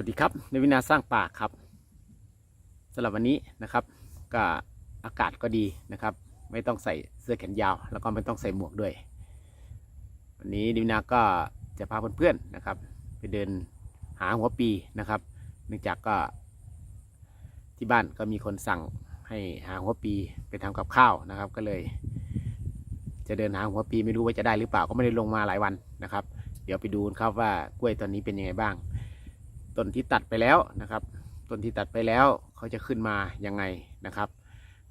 วัสดีครับในวินาสร้างป่าครับสำหรับวันนี้นะครับ ก็อากาศก็ดีนะครับ ไม่ต้องใส่เสื้อแขนยาว แล้วก็ไม่ต้องใส่หมวกด้วย วันนี้ดิวนาก็จะพาเพื่อนๆนะครับ ไปเดินหาหัวปีนะครับ เนื่องจากก็ที่บ้านก็มีคนสั่งให้หาหัวปีไปทำกับข้าวนะครับ ก็เลย จะเดินหาหัวปีไม่รู้ว่าจะได้หรือเปล่าก็ไม่ได้ลงมาหลายวันนะครับ เดี๋ยวไปดูนครับว่ากล้วยตอนนี้เป็นยังไงบ้าง ต้นที่ตัดไปแล้วนะครับ ต้นที่ตัดไปแล้วเขาจะขึ้นมายังไงนะครับ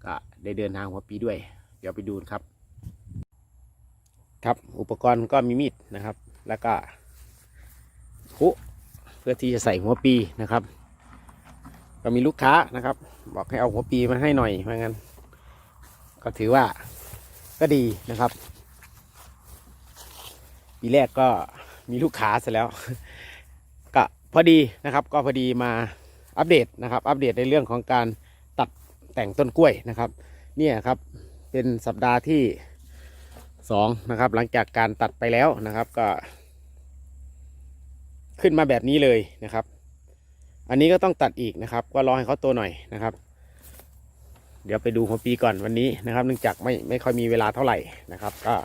ก็ได้เดินทางหัวปีด้วย เดี๋ยวไปดูครับ ครับอุปกรณ์ก็มีมีดนะครับ แล้วก็คุเพื่อที่จะใส่หัวปีนะครับ ก็มีลูกค้านะครับ บอกให้เอาหัวปีมาให้หน่อยเพราะงั้น ก็ถือว่าก็ดีนะครับ ปีแรกก็มีลูกค้าเสร็จแล้ว พอดีนะครับ ก็พอดีมาอัปเดตนะครับ อัปเดตในเรื่องของการตัดแต่งต้นกล้วยนะครับ เนี่ยครับเป็นสัปดาห์ที่สองนะครับ หลังจากการตัดไปแล้วนะครับก็ ขึ้นมาแบบนี้เลยนะครับ อันนี้ก็ต้องตัดอีกนะครับ ก็รอให้เขาโตหน่อยนะครับ เดี๋ยวไปดูหัวปีก่อนวันนี้นะครับ เนื่องจากไม่ไม่ค่อยมีเวลาเท่าไหร่นะครับ ก็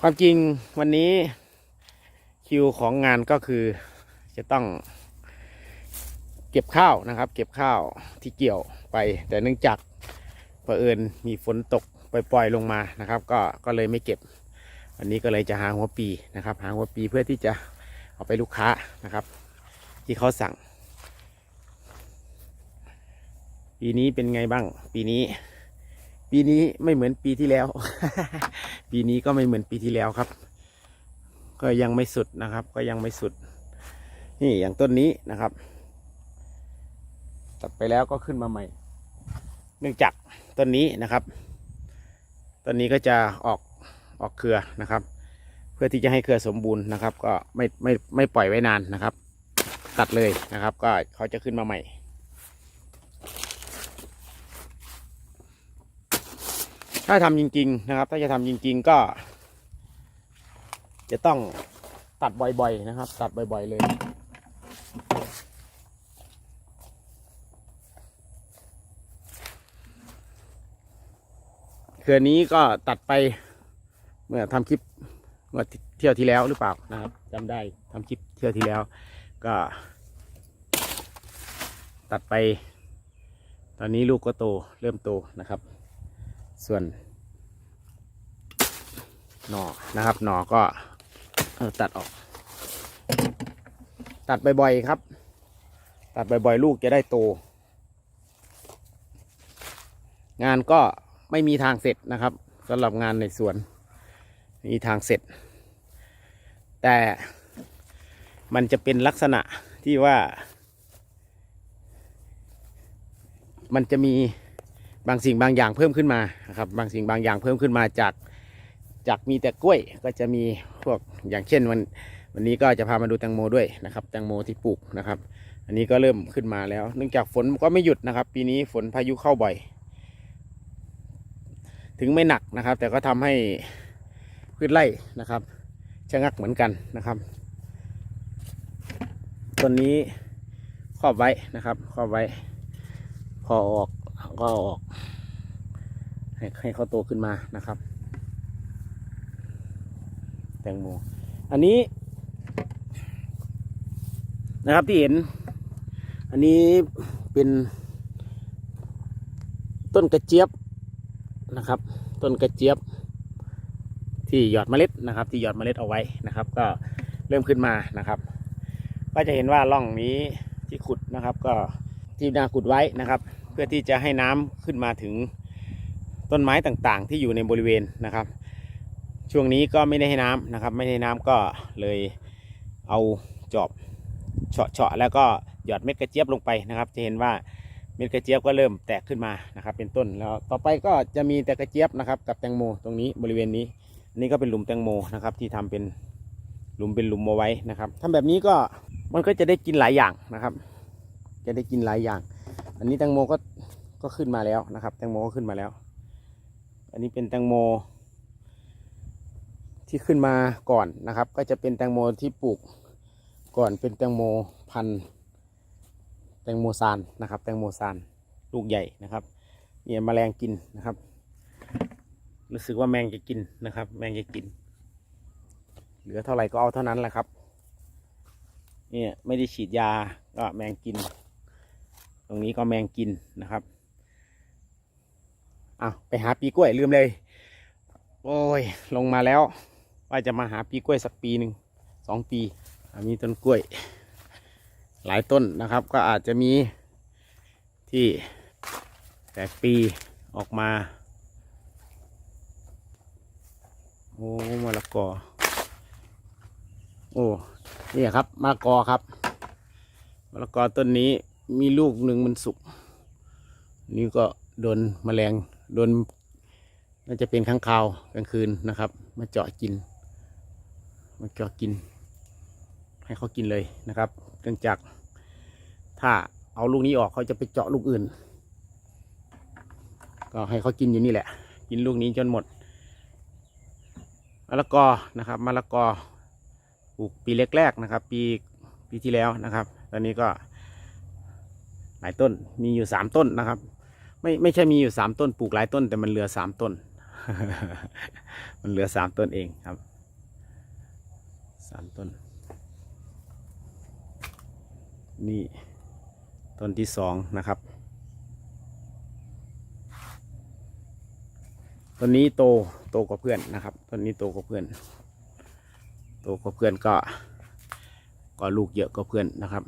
ความจริงวันนี้คิวของงานก็คือ จะต้อง เก็บข้าวนะครับ เก็บข้าวที่เกี่ยวไป แต่เนื่องจากเผอิญมีฝนตกปล่อยๆลงมานะครับ ก็ก็เลยไม่เก็บวันนี้ก็เลยจะหาหัวปีนะครับ หาหัวปีเพื่อที่จะเอาไปลูกค้านะครับ ที่เขาสั่ง ปีนี้เป็นไงบ้าง ปีนี้ ปีนี้ไม่เหมือนปีที่แล้ว ปีนี้ก็ไม่เหมือนปีที่แล้วครับ ก็ยังไม่สุดนะครับ ก็ยังไม่สุด นี่อย่างต้นนี้นะครับ ตัดไปแล้วก็ขึ้นมาใหม่ เนื่องจากต้นนี้นะครับต้นนี้ก็จะออกออกเครือนะครับ เพื่อที่จะให้เครือสมบูรณ์นะครับ ก็ไม่ไม่ไม่ปล่อยไว้นานนะครับ ตัดเลยนะครับ ก็เขาจะขึ้นมาใหม่ถ้าทำจริง ๆ นะครับ ถ้าจะทำจริง ๆ ก็ จะต้องตัดบ่อย ๆ นะครับ ตัดบ่อย ๆ เลย เครือนนี้ก็ตัดไปเมื่อทำคลิปเมื่อเที่ยวที่แล้วหรือเปล่านะครับจำได้ทำคลิปเที่ยวที่แล้ว ก็ ตัดไป ตอนนี้ลูกก็โตเริ่มโตนะครับ ส่วนหน่อนะครับหน่อก็ตัดออก ตัดบ่อยๆครับ ตัดบ่อยๆ ลูกจะได้โต งานก็ไม่มีทางเสร็จนะครับสำหรับงานในสวนม่มีทางเสร็จ แต่มันจะเป็นลักษณะที่ว่า มันจะมีบางสิ่งบางอย่างเพิ่มขึ้นมานะครับ บางสิ่งบางอย่างเพิ่มขึ้นมาจากจากมีแต่กล้วยก็จะมีพวกอย่างเช่นวัน วันนี้ก็จะพามาดูแตงโมด้วยนะครับ แตงโมที่ปลูกนะครับ อันนี้ก็เริ่มขึ้นมาแล้ว เนื่องจากฝนก็ไม่หยุดนะครับ ปีนี้ฝนพายุเข้าบ่อย ถึงไม่หนักนะครับ แต่ก็ทำให้พืชไร่นะครับชะงักเหมือนกันนะครับต้นนี้ครอบไว้นะครับครอบไว้ พอออกก็อออกให้ให้เขาโตขึ้นมานะครับ แตงโม อันนี้ นะครับที่เห็น อันนี้เป็นต้นกระเจี๊ยบนะครับ ต้นกระเจี๊ยบ ที่หยอดเมล็ดนะครับ ที่หยอดเมล็ดเอาไว้นะครับ ก็เริ่มขึ้นมานะครับ ก็จะเห็นว่าร่องนี้ที่ขุดนะครับ ก็ที่นาขุดไว้นะครับ เพื่อที่จะให้น้ำขึ้นมาถึงต้นไม้ต่างๆ ที่อยู่ในบริเวณนะครับ ช่วงนี้ก็ไม่ได้ให้น้ำนะครับ ไม่ได้ให้น้ำก็เลยเอาจอบ เฉาะเฉาะแล้วก็หยอดเม็ดกระเจี๊ยบลงไปนะครับ จะเห็นว่าเม็ดกระเจี๊ยบก็เริ่มแตกขึ้นมานะครับ เป็นต้นแล้วต่อไปก็จะมีแต่กระเจี๊ยบนะครับ กับแตงโมตรงนี้บริเวณนี้นนี่ก็เป็นหลุมแตงโมนะครับ ที่ทำเป็นหลุมเป็นหลุมเอาไว้นะครับทำแบบนี้ก็มันก็จะได้กินหลายอย่างนะครับ จะได้กินหลายอย่าง อันนี้แตงโมก็ก็ขึ้นมาแล้วนะครับ แตงโมก็ขึ้นมาแล้ว อันนี้เป็นแตงโม ที่ขึ้นมาก่อนนะครับ ก็จะเป็นแตงโมที่ปลูก ก่อนเป็นแตงโมพันแตงโมซานนะครับ แตงโมซานลูกใหญ่นะครับเนี่ยแมลงกินนะครับ รู้สึกว่าแมงจะกินนะครับ แมงจะกิน เหลือเท่าไหร่ก็เอาเท่านั้นแหละครับ เนี่ยไม่ได้ฉีดยาก็แมงกิน ตรงนี้ก็แมงกินนะครับอ้าไปหาปีกล้วยลืมเลย โอ้ยลงมาแล้ว ว่าจะมาหาปีกล้วยสักปีหนึ่งสองปี มีต้นกล้วย หลายต้นนะครับ ก็อาจจะมีที่แตกปีออกมาโอ้มะละกอ โอ้นี่ครับมะละกอครับมะละกอต้นนี้มีลูกหนึ่งมันสุก นี่ก็โดนแมลงโดนน่าจะเป็นข้างคาวกลางคืนนะครับ มาเจาะกิน มาเจาะกิน ให้เขากินเลยนะครับเนื่องจากถ้าเอาลูกนี้ออกเขาจะไปเจาะลูกอื่น ก็ให้เขากินอยู่นี่แหละ กินลูกนี้จนหมดมะละกอนะครับมะละกอปลูกปีแรกๆนะครับ ปีปีที่แล้วนะครับ ตอนนี้ก็หลายต้นมีอยู่สามต้นนะครับ ไม่ไม่ใช่มีอยู่สามต้นปลูกหลายต้น แต่มันเหลือสามต้น มันเหลือสามต้นเองครับสามต้น นี่ต้นที่สองนะครับต้นนี้โตโตกว่าเพื่อนนะครับต้นนี้โตกว่าเพื่อน โตกว่าเพื่อนก็ ก็ลูกเยอะกว่าเพื่อนนะครับ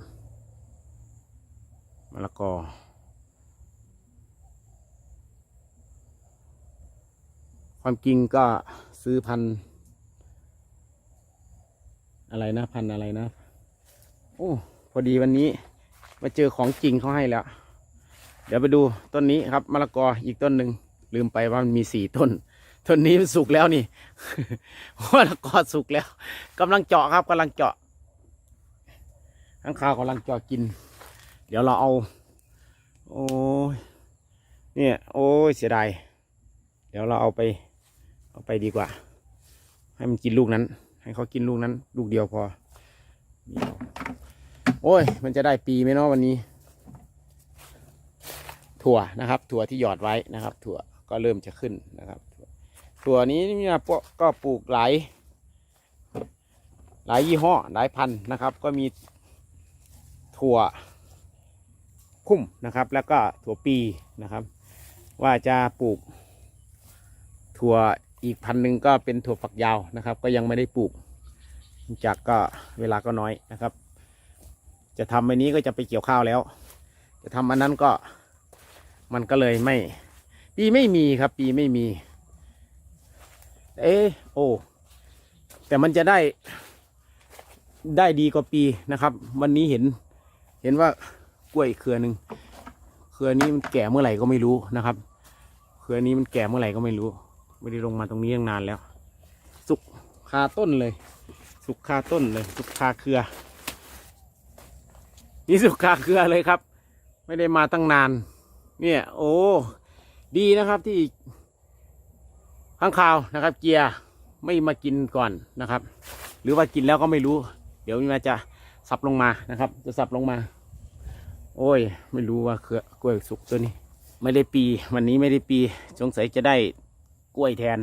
มะละกอความจริงก็ซื้อพันธุ์อะไรนะพันธุ์อะไรนะ โอ้ พอดีวันนี้มาเจอของจริงเขาให้แล้ว เดี๋ยวไปดูต้นนี้ครับมะละกออีกต้นหนึ่งลืมไปว่ามันมีสี่ต้น ต้นนี้มันสุกแล้วนี่มะละกอสุกแล้วกำลังเจาะครับกำลังเจาะข้างข้าวกำลังเจาะกิน เดี๋ยวเราเอา โอ้ยเนี่ย โอ้ยเสียดายเดี๋ยวเราเอาไป เอาไปดีกว่า ให้มันกินลูกนั้น ให้เขากินลูกนั้น ลูกเดียวพอ โอ้ย มันจะได้ปีไหมเนาะวันนี้ ถั่วนะครับ ถั่วที่หยอดไว้นะครับ ถั่วก็เริ่มจะขึ้นนะครับถั่วนี้เนี่ยพวกก็ปลูกหลายหลายยี่ห้อหลายพันนะครับ ก็มีถั่วคุ้มนะครับ แล้วก็ถั่วปีนะครับ ว่าจะปลูก ถั่วอีกพันหนึ่งก็เป็นถั่วฝักยาวนะครับ ก็ยังไม่ได้ปลูกจากก็เวลาก็น้อยนะครับ จะทำอันนี้ก็จะไปเกี่ยวข้าวแล้ว จะทำอันนั้นก็มันก็เลยไม่ ปีไม่มีครับ ปีไม่มี เอะโอ้แต่มันจะได้ได้ดีกว่าปีนะครับ วันนี้เห็นเห็นว่ากล้วยเครือหนึ่งเครือนี้มันแก่เมื่อไหร่ก็ไม่รู้นะครับ เครือนี้มันแก่เมื่อไหร่ก็ไม่รู้ ไม่ได้ลงมาตรงนี้ยังนานแล้ว สุกคาต้นเลย สุกคาต้นเลย สุกคาเครือ นี่สุกคาเครือเลยครับ ไม่ได้มาตั้งนาน เนี่ย โอ้ ดีนะครับที่ข้างคาวนะครับ เกียร์ไม่มากินก่อนนะครับ หรือว่ากินแล้วก็ไม่รู้ เดี๋ยวมันจะสับลงมานะครับ จะสับลงมา โอ้ย ไม่รู้ว่าเครือกล้วยสุกตัวนี้ ไม่ได้ปี วันนี้ไม่ได้ปี สงสัยจะได้กล้วยแทน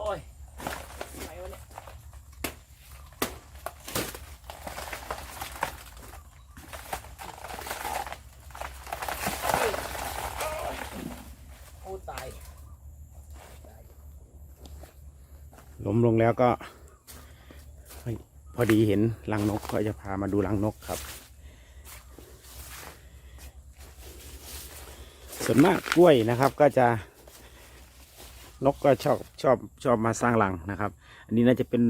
โอ้ยไหนวะเนี่ยโอ้ตาย ล้มลงแล้วก็ พอดีเห็นรังนกก็จะพามาดูรังนกครับ ส่วนมากกล้วยนะครับก็จะนกก็ชอบชอบชอบมาสร้างรังนะครับ อันนี้น่าจะเป็น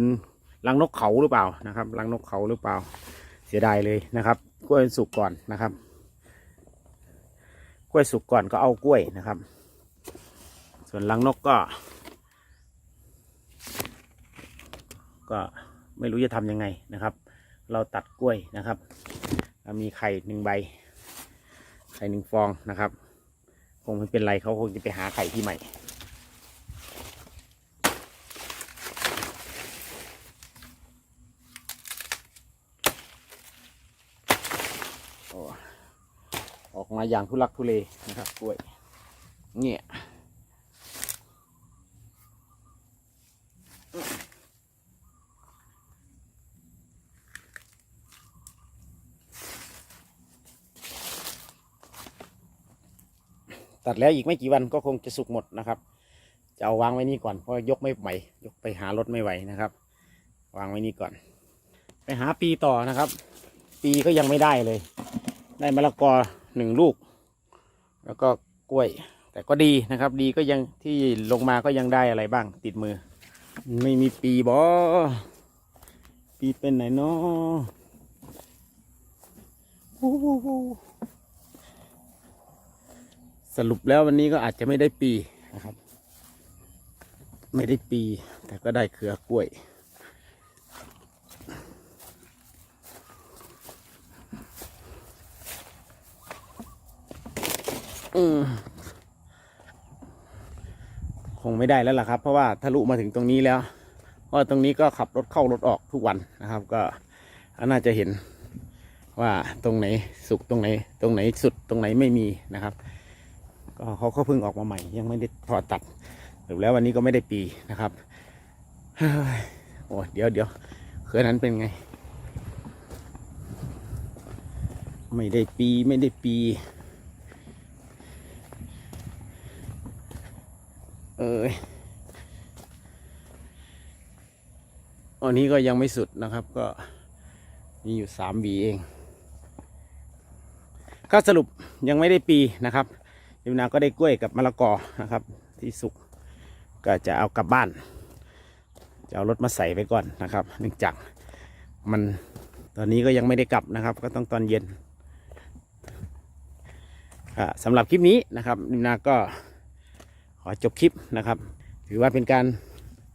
รังนกเขาหรือเปล่านะครับรังนกเขาหรือเปล่า เสียดายเลยนะครับ กล้วยสุกก่อนนะครับ กล้วยสุกก่อนก็เอากล้วยนะครับ ส่วนรังนกก็ ก็ไม่รู้จะทำยังไงนะครับ เราตัดกล้วยนะครับ มีไข่หนึ่งใบ ไข่หนึ่งฟองนะครับ คงไม่เป็นไรเขาคงจะไปหาไข่ที่ใหม่ออกมาอย่างทุลักทุเลนะครับกล้วย เนี่ย ตัดแล้วอีกไม่กี่วันก็คงจะสุกหมดนะครับจะเอาวางไว้นี่ก่อนเพราะยกไม่ไหวยกไปหารถไม่ไหวนะครับ วางไว้นี่ก่อน ไปหาปีต่อนะครับ ปีก็ยังไม่ได้เลย ได้มะละกอหนึ่งลูก แล้วก็กล้วย แต่ก็ดีนะครับ ดีก็ยังที่ลงมาก็ยังได้อะไรบ้าง ติดมือ ไม่มีปีบอปีเป็นไหนเนาะ สรุปแล้ววันนี้ก็อาจจะไม่ได้ปีนะครับ ไม่ได้ปี แต่ก็ได้เครือกล้วย อืมคงไม่ได้แล้วล่ะครับ เพราะว่าทะลุมาถึงตรงนี้แล้วเพราะตรงนี้ก็ขับรถเข้ารถออกทุกวันนะครับ ก็น่าจะเห็นว่าตรงไหนสุกตรงไหน ตรงไหนสุดตรงไหนไม่มีนะครับ ก็เขาก็เพิ่งออกมาใหม่ ยังไม่ได้ถอดตัดหรือแล้ววันนี้ก็ไม่ได้ปีนะครับเฮ้โอ้เดี๋ยวเดี๋ยวเครือนั้นเป็นไง ไม่ได้ปีไม่ได้ปี เอยอันนี้ก็ยังไม่สุดนะครับก็มีอยู่สามบีเอง ก็สรุปยังไม่ได้ปีนะครับ ยิมนาก็ได้กล้วยกับมะละกอนะครับ ที่สุกก็จะเอากลับบ้าน จะเอารถมาใส่ไปก่อนนะครับ เนื่องจากมันตอนนี้ก็ยังไม่ได้กลับนะครับ ก็ต้องตอนเย็นอ่าสำหรับคลิปนี้นะครับนิมนาก็ขอจบคลิปนะครับ ถือว่าเป็นการ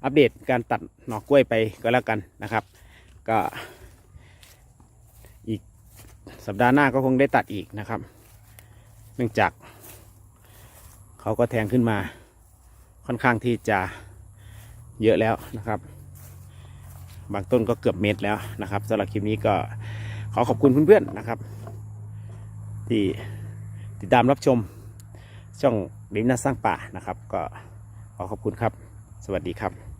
อัปเดตการตัดหน่อกล้วยไปก็แล้วกันนะครับ ก็อีกสัปดาห์หน้าก็คงได้ตัดอีกนะครับ เนื่องจาก เขาก็แทงขึ้นมาค่อนข้างที่จะเยอะแล้วนะครับ บางต้นก็เกือบเมตรแล้วนะครับสำหรับคลิปนี้ก็ขอขอบคุณเพื่อนๆนะครับ ที่ติดตามรับชมช่องลิมนาสร้างป่านะครับ ก็ขอขอบคุณครับ สวัสดีครับ